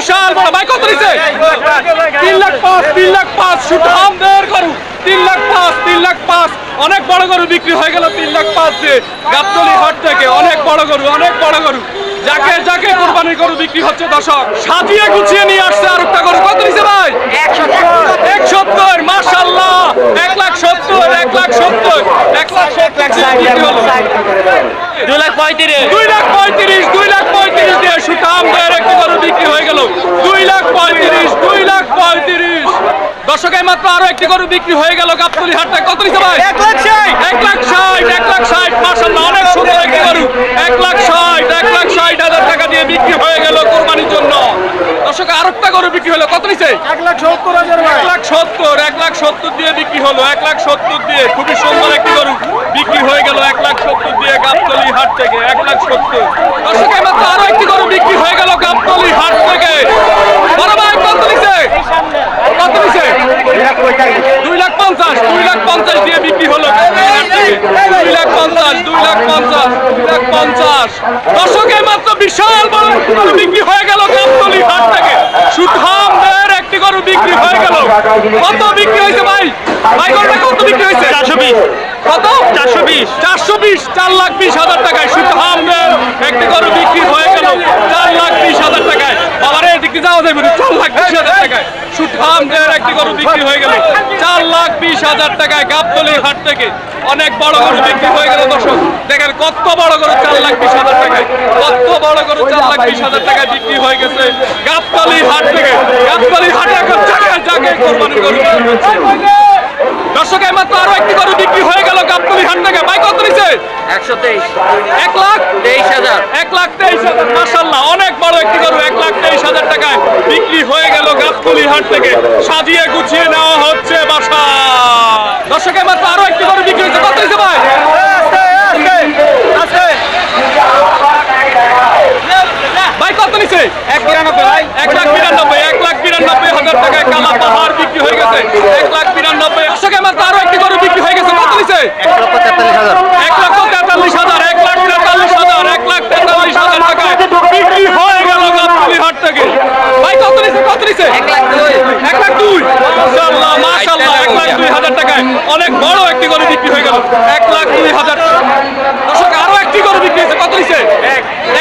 বিশাল বড় ভাই কত নিছে? তিন লাখ পাঁচ, তিন লাখ পাঁচ সুঠাম দের গরু তিন লাখ পাঁচ, তিন লাখ পাঁচ। অনেক বড় গরু বিক্রি হয়ে গেল তিন লাখ পাঁচ দিয়ে। গাবতলি হাট থেকে অনেক বড় গরু, অনেক বড় গরু। যাকে যাকে কোরবানির গরু বিক্রি হচ্ছে দর্শক সাজিয়ে গুছিয়ে নিয়ে আসছে আর একটা গরু। কত নিছে ভাই? এক সত্তর। মাশাল্লাহ এক লাখ সত্তর এক লাখ সত্তর। এক লাখ দুই লাখ পঁয়ত্রিশ। দুই লাখ পঁয়ত্রিশ দুই লাখ পঁয়ত্রিশ দিয়ে সুঠাম দেয়ের একটি গরু বিক্রি হয়ে গেল। দুই লাখ পঁয়ত্রিশ দুই লাখ পঁয়ত্রিশ। দর্শকের মাত্র আরও একটি গরু বিক্রি হয়ে গেল। গাবতলি হাটটা কত নিছে ভাই? এক লাখ ষাট। এক লাখ ষাট এক লাখ ষাট মাসাল্লাহ অনেক সুন্দর একটি গরু এক লাখ ষাট এক লাখ ষাট হাজার টাকা দিয়ে বিক্রি হয়ে গেল কোরবানির জন্য। দর্শক, আরেকটা গরু বিক্রি হলো। কত নিছে? এক লাখ সত্তর, এক লাখ সত্তর এক লাখ সত্তর দিয়ে বিক্রি হলো। এক লাখ সত্তর দিয়ে খুবই সুন্দর একটি গরু বিক্রি হয়ে গেল এক লাখ সত্তর দিয়ে গাবতলি হাট থেকে, এক লাখ সত্তর। দর্শক মাত্র আরও একটি গরু বিক্রি হয়ে গেল গাবতলি হাট থেকে। বড় ভাই দর্শকের মাত্র বিশাল বড় একটি গরু বিক্রি হয়ে গেল গাবতলি হাট থেকে সুঠাম দেয়ের একটি গরু বিক্রি হয়ে গেল কত বিক্রি হয়েছে ভাই? ভাই গরুটা কত বিক্রি হয়েছে? চারশো বিশ। কত? চারশো বিশ। চারশো বিশ। চার লাখ বিশ হাজার টাকায় সুঠাম দেয়ের একটি গরু বিক্রি হয়ে গেল চার লাখ বিশ হাজার টাকায়। আবার এদিকে যাওয়া যাবে না, চার লাখ বিশ হাজার টাকায়। সুঠাম একটি গরু বিক্রি হয়ে গেল। চার লাখ বিশ হাজার টাকায় গাবতলি হাট থেকে অনেক বড় গরু বিক্রি হয়ে গেল দর্শক। দেখেন কত বড় গরু চার লাখ বিশ হাজার টাকায়। কত বড় গরু চার লাখ বিশ হাজার টাকায় বিক্রি হয়ে গেছে গাবতলি হাট থেকে। গাবতলি কোরবানির গরু মাত্র আরও একটি গরু বিক্রি হয়ে গেল গাবতলি হাট থেকে ভাই কত নিছে একশো তেইশ। এক লাখ? তেইশ হাজার। এক লাখ তেইশ হাজার। মাসাল্লাহ অনেক বড় একটি গরু। এক লাখ তেইশ হাজার টাকায় বিক্রি হয়ে গেল গাবতলি হাট থেকে। সাজিয়ে গুছিয়ে নেওয়া হচ্ছে বাসা দর্শকের মাত্র আরও একটি গরু বিক্রি হয়েছে কত হয়েছে ভাই ভাই কত নিছে এক বিরানব্বই ভাই এক লাখ বিরানব্বই এক লাখ বিরানব্বই হাজার টাকায় কালা পাহাড় বিক্রি হয়ে গেছে এক লাখ বিরানব্বই দর্শকের মাত্র আরও একটি গরু বিক্রি হয়ে গেছে কত নিছে এক লক্ষ তেতাল্লিশ হাজার এক লক্ষ তেতাল্লিশ হাজার এক লাখ তেতাল্লিশ হাজার এক লাখ তেতাল্লিশ হাজার টাকায় বিক্রি হয়ে গেল গাবতলি হাট থেকে ভাই কত নিছে কত নিছে এক লাখ দুই এক লাখ দুই মাশাআল্লাহ মাশাআল্লাহ এক লাখ দুই হাজার টাকায় অনেক বড় একটি গরু বিক্রি হয়ে গেল এক লাখ দুই হাজার দর্শক আরও একটি গরু বিক্রি হয়েছে কত নিছে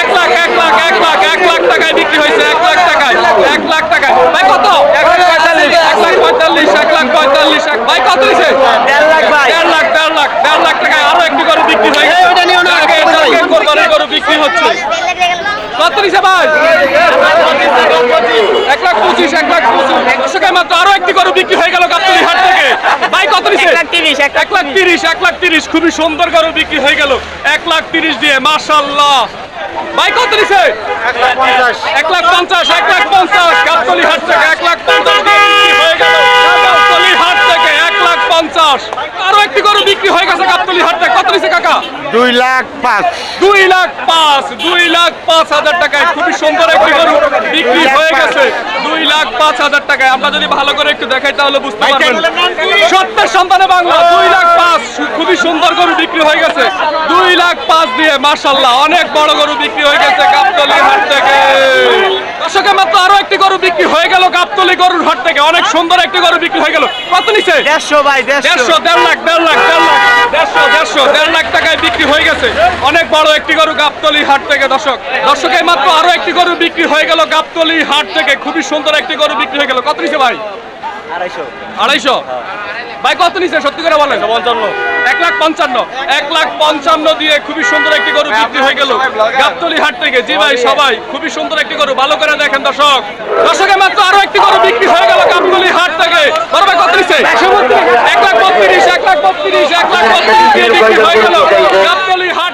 এক লাখ এক লাখ এক লাখ এক লাখ টাকায় বিক্রি হয়েছে এক লাখ টাকায় এক লাখ টাকায় ভাই কত এক লাখ পঁয়তাল্লিশ এক লাখ পঁয়তাল্লিশ এক লাখ পঁয়তাল্লিশ ভাই কত নিছে দেড় লাখ ভাই দেড় লাখ দেড় লাখ দেড় লাখ টাকায় আরও একটি গরু বিক্রি হয়ে গেছে গরু বিক্রি হচ্ছে কত নিছে ভাই এক লাখ পঁচিশ এক লাখ পঁচিশ দর্শকের মাত্র আরও একটি গরু বিক্রি হয়ে গেল গাবতলি হাট থেকে ভাই কত নিছে এক লাখ তিরিশ এক এক লাখ তিরিশ এক লাখ তিরিশ খুবই সুন্দর গরু বিক্রি হয়ে গেল এক লাখ তিরিশ দিয়ে মাশাল্লাহ ভাই কত নিছে এক লাখ পঞ্চাশ এক লাখ পঞ্চাশ এক লাখ পঞ্চাশ গাবতলি হাট থেকে এক লাখ পঞ্চাশ দিয়ে বিক্রি হয়ে গেল গাবতলি হাট থেকে এক লাখ পঞ্চাশ আরও একটি গরু বিক্রি হয়ে গেছে গাবতলি হাট থেকে কত নিছে কাকা দুই লাখ পাঁচ দুই লাখ পাঁচ দুই লাখ পাঁচ হাজার টাকায় খুবই সুন্দর একটি গরু বিক্রি হয়ে গেছে। দুই লাখ পাঁচ হাজার টাকায় আমরা যদি ভালো করে একটু দেখাই তাহলে বুঝতে পারবেন। সত্যের সন্তানে বাংলা দুই লাখ পাঁচ। খুবই সুন্দর করে বিক্রি হয়ে গেছে। দিয়ে মার্শাল্লাহ অনেক বড় গরু বিক্রি হয়ে গেছে গাবতলি হাট থেকে। দর্শকের মাত্র আরও একটি গরু বিক্রি হয়ে গেল গাবতলি গরুর হাট থেকে। অনেক সুন্দর একটি গরু বিক্রি হয়ে গেল। কত নিছে দেড়শো ভাই দেড়শো। দেড় লাখ দেড় লাখ দেড় লাখ দেড়শো দেড়শো দেড় লাখ টাকায় বিক্রি হয়ে গেছে। অনেক বড় একটি গরু গাবতলি হাট থেকে দর্শক। দর্শকের মাত্র আরও একটি গরু বিক্রি হয়ে গেল গাবতলি হাট থেকে। খুবই সুন্দর একটি গরু বিক্রি হয়ে গেল। কত নিছে ভাই? আড়াইশো। আড়াইশো? ভাই কত নিছে? সত্যি করে বলেন। পঞ্চান্ন এক লাখ পঞ্চান্ন। এক লাখ পঞ্চান্ন দিয়ে খুবই সুন্দর একটি গরু বিক্রি হয়ে গেল। গাবতলি হাট থেকে। জি ভাই সবাই। খুবই সুন্দর একটি গরু। ভালো করে দেখেন দর্শক। দর্শকে মাত্র আরও একটি গরু বিক্রি হয়ে গেল গাবতলি হাট থেকে। বড় ভাই কত নিছে? এক লাখ বত্রিশ এক লাখ বত্রিশ এক লাখ বত্রিশ দিয়ে বিক্রি হয়ে গেল। গাবতলি হাট